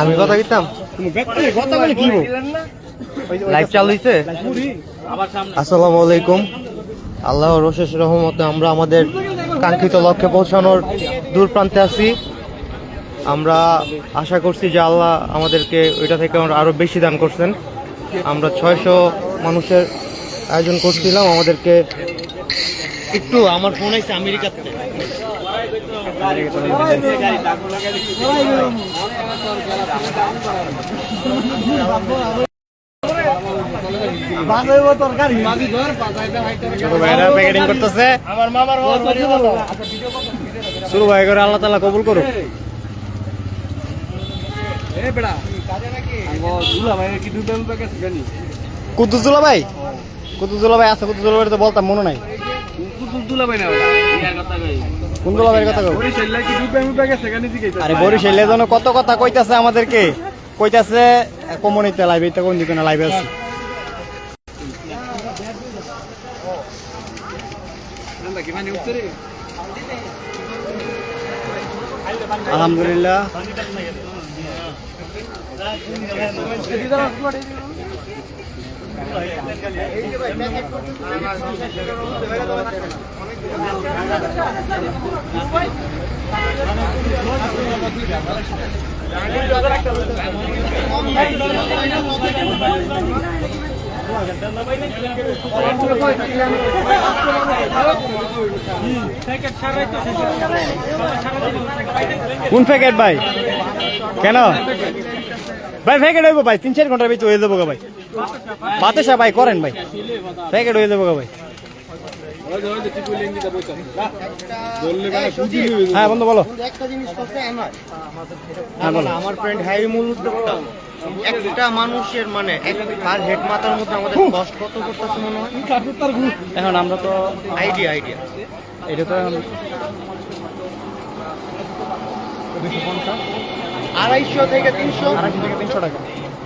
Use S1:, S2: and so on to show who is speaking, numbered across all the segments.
S1: আমি কথা কইতাম?
S2: কথা বলে কি
S1: লাইভ চালু হইছে? আসসালামু আলাইকুম। আল্লাহর রশেষ রহমতে আমরা আমাদের কাঙ্ক্ষিত লক্ষ্যে পৌঁছানোর দূর প্রান্তে আছি। আমরা আশা করছি যে আল্লাহ আমাদেরকে ওইটা থেকে আরও বেশি দান করছেন। আমরা ছয়শো মানুষের আয়োজন করছিলাম। আমাদেরকে একটু আমার ফোন আছে আমেরিকাতে। আমার মামার শুরু ভাই করে আল্লাহ তালা কবুল করুক। কুদ্দুজুলা ভাই কুদ্দুজুলা ভাই? আছে কুদ্দুজুলা ভাই তো বলতাম মনে নাই। কথা কই? আরে বরিশাল যেন কত কথা কইতাছে আমাদেরকে। কইতাছে কমনিতে লাইভে এটা কোন দিকে না লাইভে আছে? আলহামদুলিল্লাহ। কোন প্যাকেট ভাই? কেন? ভাই, প্যাকেট হইব ভাই, তিন চার ঘণ্টার ভিতরে হয়ে যাব ভাই। বাতাসা ভাই করেন ভাই। প্যাকেট হয়ে যাব ভাই। হ্যাঁ বন্ধু বলো। হ্যাঁ বলো।
S3: আমার ফ্রেন্ড হ্যারি মূল একটা মানুষের মানে পার হেড মাথার মধ্যে আমাদের কষ্ট কত করতেছে মনে হয়?
S1: এখন আমরা তো
S3: আইডিয়া আইডিয়া
S1: এটা তো
S3: আড়াইশো থেকে তিনশো।
S1: আড়াইশো থেকে তিনশো টাকা।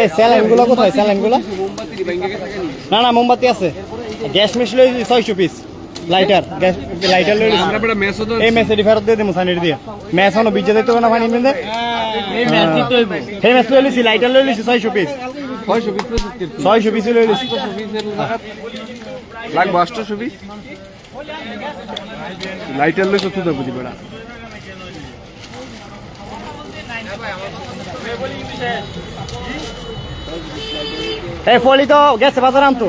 S1: এই স্যালাইন কোথায়? স্যালাইন না না মোমবাতি আছে। গ্যাস মিশ লই ছয়শো পিস লাইটার গ্যাস লাইটার লই এই মেসেডি ফেরত দিয়ে দেবো সানির দিয়ে। ম্যাচ হনো বিজে দিতে না পানি মিন্দে এই ম্যাচ লই লিছি লাইটার লই লিছি ছয়শো পিস ছয়শো পিস লই লিছি
S2: লাগবে অষ্টশো বিশ লাইটার লই কত দেবো বুঝি বেড়া
S1: এই ফলি তো গেছে বাজার আনতো।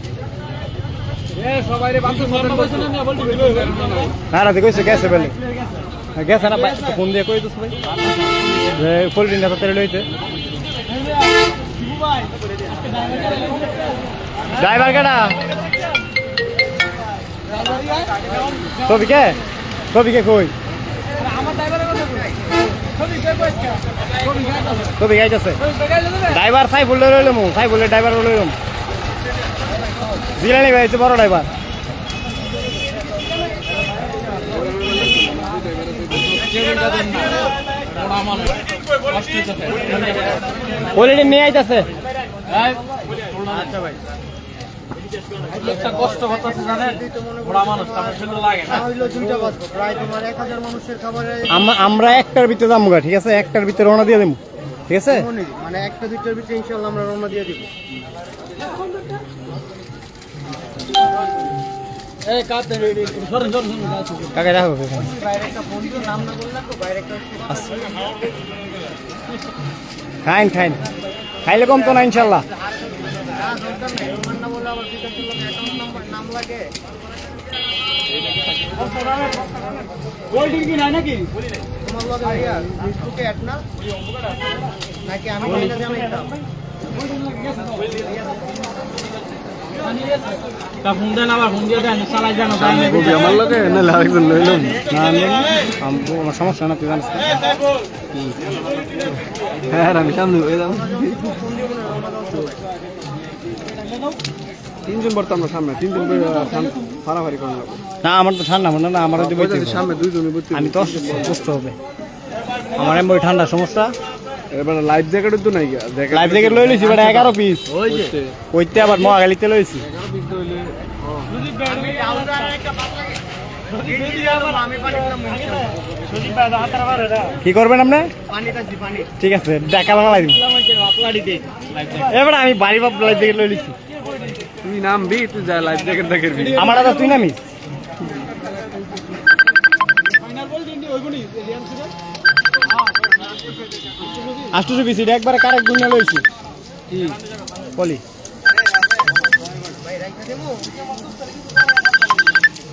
S1: না রাতে কইছে গেছে বেলে। গেছে না ফোন দিয়ে কই দিস ভাই। কোল্ড ড্রিঙ্ক হাতে লইতে ড্রাইভার কেডা? ছবি কে ছবি কে কই? ছবি গাইতেছে। ড্রাইভার সাই বললে রইলাম সাই বললে ড্রাইভার রইলাম জিলানি ভাই হচ্ছে বড় ড্রাইভার। অলরেডি নিয়ে আইতাছে। আচ্ছা ভাই
S2: একটা কষ্ট করতেছে জানেন? বড় মানুষ তার জন্য লাগে
S3: না। হইল দুইটা বাজবো প্রায় তোমার এক হাজার মানুষের খাবারে
S4: আমরা একটার ভিতরে যাব গা, ঠিক আছে? একটার ভিতরে রওনা দিয়ে দেবো ঠিক আছে?
S3: মনে মানে একটা দুইটার ভিতরে ইনশাল্লাহ আমরা রওনা দিয়ে দিব
S2: এই কাতে সরেন সরেন
S4: কাকে রাখো খাইন খাইন। খাইলে কম তো না ইনশাল্লাহ।
S2: নাকি
S3: আমি
S4: আমার লোকে নাহলে আরেকজন লইলাম না আমি আমার সমস্যা না তুই জানিস না? হ্যাঁ আমি সামনে হয়ে যাব।
S2: তিনজন বর্ত আমরা সামনে তিনজন ফাড়াফাড়ি করেন
S4: না আমার তো ঠান্ডা মনে না আমারও দিবে
S2: সামনে দুইজনই বুঝতে
S4: আমি তো সুস্থ হবে। আমার এমন ঠান্ডা সমস্যা।
S2: এবার লাইফ জ্যাকেটও তো নাই জ্যাকেট
S4: লাইফ জ্যাকেট লই লইছি বেটা এগারো পিস
S2: ওই যে।
S4: কইতে আবার মহাগালিতে লইছি
S3: আমি পানি
S4: কি করবেন আপনি?
S3: পানিটা দি পানি।
S4: ঠিক আছে দেখা লাগাই দিন। এবার আমি বাড়ি বাপ লাইফ জ্যাকেট লই লিছি।
S2: তুই নামবি তুই যা লাইফ জ্যাকেট দেখবি
S4: আমার দাদা তুই নামিস। আষ্টশো পিস এটা একবারে কারেক্ট গুণে লইছি। বলি